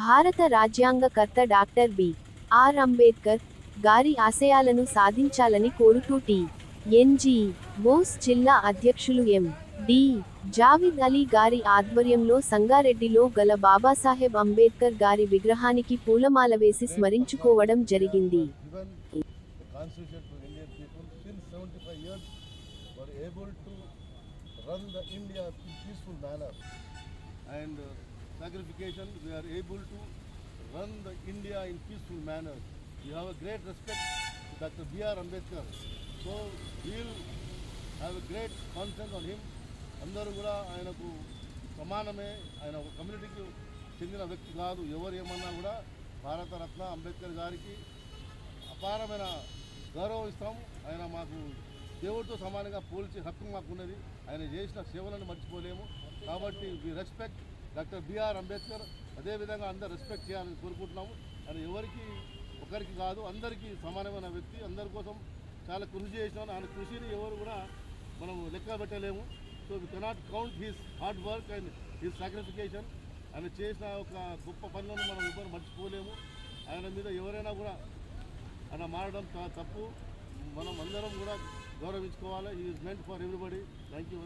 భారత రాజ్యాంగకర్త doctor B. R. Ambedkar గారి ఆశయాలను సాధించాలని కోరుతూ టి. ఎన్జి బోస్ జిల్లా అధ్యక్షులు ఎం. డి. జావిద్ అలీ గారి ఆధ్వర్యంలో సంగారెడ్డిలో గల బాబాసాహెబ్ అంబేద్కర్ గారి విగ్రహానికి పూలమాల వేసి స్మరించుకోవడం జరిగింది. And uh, sacrification we are able to run the India in peaceful manner. We have a great respect to Dr. B.R. Ambedkar. So we will have a great confidence him him. అందరూ కూడా ఆయనకు సమానమే ఆయన ఒక కమ్యూనిటీకి చెందిన వ్యక్తి కాదు ఎవరు ఏమన్నా కూడా భారతరత్న అంబేద్కర్ గారికి అపారమైన గౌరవం ఇస్తాం ఆయన మాకు దేవుడితో సమానంగా పోల్చే హక్కు మాకు ఉన్నది ఆయన చేసిన సేవలను మర్చిపోలేము కాబట్టి we respect doctor BR Ambedkar అదేవిధంగా అందరు రెస్పెక్ట్ చేయాలని కోరుకుంటున్నాము. ఆయన ఎవరికి ఒకరికి కాదు అందరికీ సమానమైన వ్యక్తి అందరి కోసం చాలా కృషి చేసినాను. ఆయన కృషిని ఎవరు కూడా మనం లెక్క పెట్టలేము. So we cannot count his hard work and his sacrification ఆయన చేసిన ఒక గొప్ప పనులను మనం ఎవరు మర్చిపోలేము. ఆయన మీద ఎవరైనా కూడా ఆయన మారడం తప్పు. మనం అందరం కూడా గౌరవించుకోవాలి. ఈ meant for everybody thank thank you